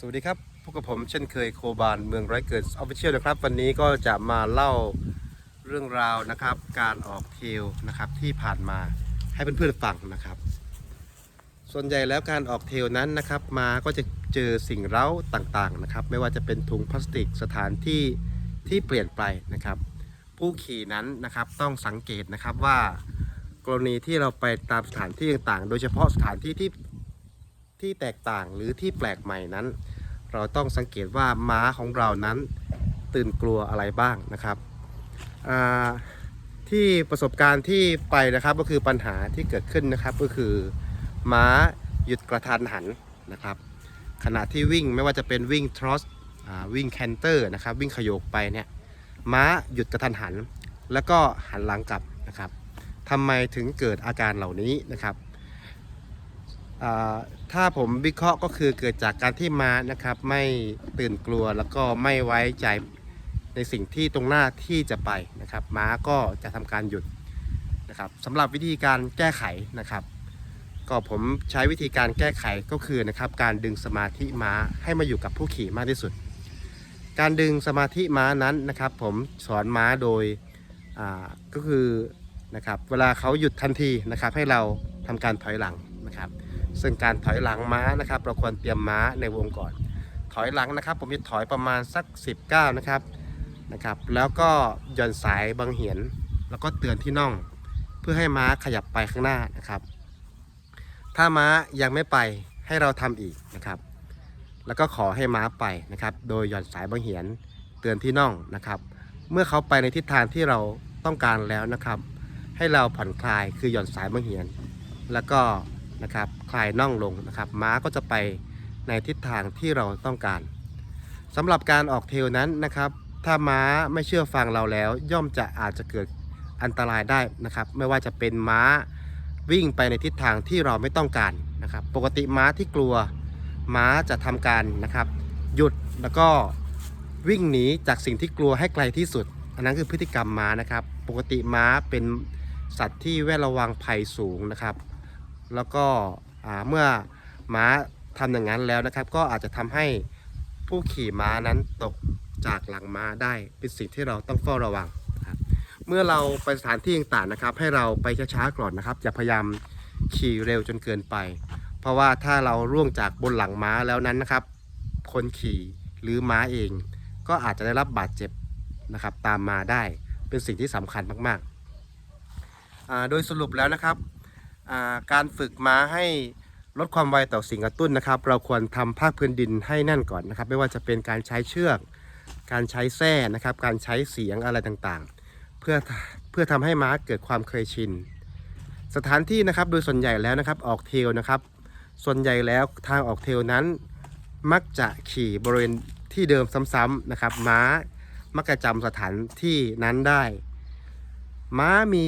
สวัสดีครับพบกับผมเช่นเคยโคบานเมืองไร้เกิดออฟฟิเชียลนะครับ วันนี้ก็จะมาเล่าเรื่องราวนะครับ การออกเทลนะครับที่ผ่านมาให้เพื่อนๆฟังนะครับ ส่วนใหญ่แล้วการออกเทลนั้นนะครับ มาก็จะเจอสิ่งเร้าต่างๆนะครับ ไม่ว่าจะเป็นถุงพลาสติกสถานที่ที่เปลี่ยนไปนะครับ ผู้ขี่นั้นนะครับต้องสังเกตนะครับว่ากรณีที่เราไปตามสถานที่ต่างๆ โดยเฉพาะสถานที่ที่ ที่แตกต่างหรือที่แปลกใหม่นั้น เราต้องสังเกตว่าม้าของเรานั้นตื่นกลัวอะไรบ้างนะครับที่ประสบการณ์ที่ไปนะครับก็คือปัญหาที่เกิดขึ้นนะครับก็คือ ม้าหยุดกระทันหันนะครับ ขณะที่วิ่งไม่ว่าจะเป็นวิ่งทรอสวิ่งแคนเตอร์นะครับวิ่งขยโยกไปเนี่ยม้าหยุดกระทันหัน แล้วก็หันหลังกลับนะครับทำไมถึงเกิดอาการเหล่านี้นะครับ ถ้าผมวิเคราะห์ก็คือเกิดจากการที่ม้านะครับ ไม่ตื่นกลัวแล้วก็ไม่ไว้ใจในสิ่งที่ตรงหน้าที่จะไปนะครับ ม้าก็จะทำการหยุดนะครับสำหรับวิธีการแก้ไขนะครับ ก็ผมใช้วิธีการแก้ไขก็คือนะครับการดึงสมาธิม้าให้มาอยู่กับผู้ขี่มากที่สุด การดึงสมาธิม้านั้นนะครับ ผมสอนม้าโดยก็คือนะครับเวลาเขาหยุดทันทีนะครับให้เราทำการถอยหลังนะครับ ซึ่งการถอยหลังม้านะครับ เราควรเตรียมม้าในวงก่อน ถอยหลังนะครับ ผมจะถอยประมาณสัก 19 นะครับนะครับ แล้วก็หย่อนสายบังเหียนแล้วก็เตือนที่น่อง เพื่อให้ม้าขยับไปข้างหน้านะครับ ถ้าม้ายังไม่ไปให้เราทำอีกนะครับ แล้วก็ขอให้ม้าไปนะครับ โดยหย่อนสายบังเหียนเตือนที่น่องนะครับ เมื่อเขาไปในทิศทางที่เราต้องการแล้วนะครับ ให้เราผ่อนคลายคือหย่อนสายบังเหียน แล้วก็ นะครับคลายน่องลงนะครับม้าก็จะไปในทิศทางที่เราต้องการสำหรับการออกเทลนั้นนะครับ ถ้าม้าไม่เชื่อฟังเราแล้ว ย่อมจะอาจจะเกิดอันตรายได้นะครับ ไม่ว่าจะเป็นม้าวิ่งไปในทิศทางที่เราไม่ต้องการนะครับ ปกติม้าที่กลัวม้าจะทำการนะครับ หยุดแล้วก็วิ่งหนีจากสิ่งที่กลัวให้ไกลที่สุด อันนั้นคือพฤติกรรมม้านะครับ ปกติม้าเป็นสัตว์ที่แวดระวังภัยสูงนะครับ แล้วก็เมื่อม้าทำอย่างนั้นแล้วนะครับ ก็อาจจะทำให้ผู้ขี่ม้านั้นตกจากหลังม้าได้เป็นสิ่งที่เราต้องเฝ้าระวังนะครับเมื่อเราไปสถานที่ต่างๆนะครับ ให้เราไปช้าๆก่อนนะครับ อย่าพยายามขี่เร็วจนเกินไป เพราะว่าถ้าเราร่วงจากบนหลังม้าแล้วนั้นนะครับ คนขี่หรือม้าเอง ก็อาจจะได้รับบาดเจ็บนะครับ ตามมาได้เป็นสิ่งที่สำคัญมากๆโดยสรุปแล้วนะครับ การฝึกม้าให้ลดความไวต่อสิ่งกระตุ้นนะครับ เราควรทำภาคพื้นดินให้แน่นก่อนนะครับ ไม่ว่าจะเป็นการใช้เชือก การใช้แส้นะครับ การใช้เสียงอะไรต่างๆ เพื่อเพื่อทำให้ม้าเกิดความเคยชิน สถานที่นะครับโดยส่วนใหญ่แล้วนะครับออกเทลนะครับ ส่วนใหญ่แล้วทางออกเทลนั้น มักจะขี่บริเวณที่เดิมซ้ำๆนะครับ ม้ามักจะจำสถานที่นั้นได้ ม้ามี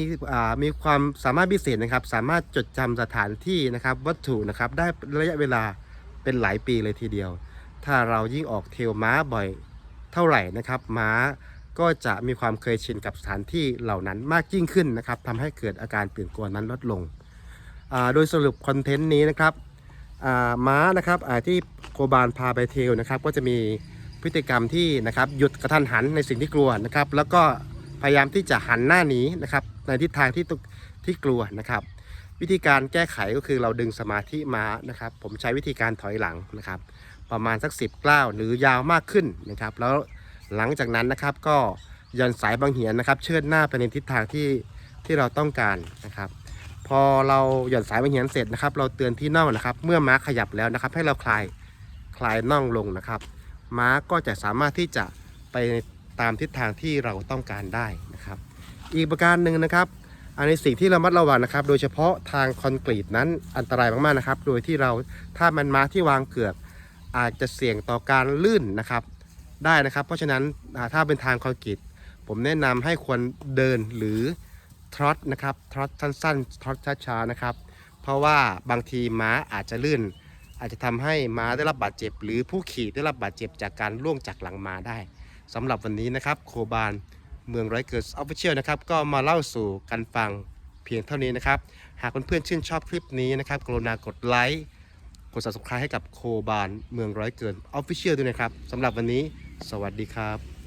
มีความสามารถพิเศษนะครับ สามารถจดจำสถานที่นะครับ วัตถุนะครับได้ระยะเวลาเป็นหลายปีเลยทีเดียว ถ้าเรายิ่งออกเทลม้าบ่อยเท่าไหร่นะครับ ม้าก็จะมีความเคยชินกับสถานที่เหล่านั้นมากยิ่งขึ้นนะครับทำให้เกิดอาการตื่นกลัวนั้นลดลง โดยสรุปคอนเทนต์นี้นะครับม้านะครับที่โคบานพาไปเทลนะครับ ก็จะมีพฤติกรรมที่นะครับหยุดกระทันหันในสิ่งที่กลัวนะครับ แล้วก็ พยายามที่จะหันหน้าหนีนะครับ ในทิศทางที่ตุที่กลัวนะครับ วิธีการแก้ไขก็คือเราดึงสมาธิมานะครับ ผมใช้วิธีการถอยหลังนะครับ ประมาณสัก 10กล้าวหรือยาวมากขึ้นนะครับ แล้วหลังจากนั้นนะครับก็หย่อนสายบางเหียนนะครับ เชิดหน้าไปในทิศทางที่ที่เราต้องการนะครับ พอเราหย่อนสายบางเหียนเสร็จนะครับ เราเตือนที่น่องนะครับ เมื่อม้าขยับแล้วนะครับ ให้เราคลายคลายน่องลงนะครับ ม้าก็จะสามารถที่จะไป ตามทิศทางที่เราต้องการได้นะครับ อีกประการหนึ่งนะครับ อันในสิ่งที่เรามัดระวังนะครับ โดยเฉพาะทางคอนกรีตนั้นอันตรายมากๆนะครับ โดยที่เราถ้ามันม้าที่วางเกือกอาจจะเสี่ยงต่อการลื่นนะครับได้นะครับ เพราะฉะนั้นถ้าเป็นทางคอนกรีตผมแนะนำให้ควรเดินหรือทรอตนะครับทรอตสั้นๆทรอตช้าๆนะครับ เพราะว่าบางทีม้าอาจจะลื่น อาจจะทำให้ม้าได้รับบาดเจ็บ หรือผู้ขี่ได้รับบาดเจ็บจากการล่วงจากหลังม้าได้ สำหรับวันนี้นะครับ โคบานเมืองไรเกิร์สออฟฟิเชียลนะครับ ก็มาเล่าสู่กันฟังเพียงเท่านี้นะครับ หากเพื่อนๆชื่นชอบคลิปนี้นะครับ กรุณากดไลค์กด subscribe ให้กับโคบานเมืองร้อยเกิน Official ด้วยนะครับสำหรับวันนี้ สวัสดีครับ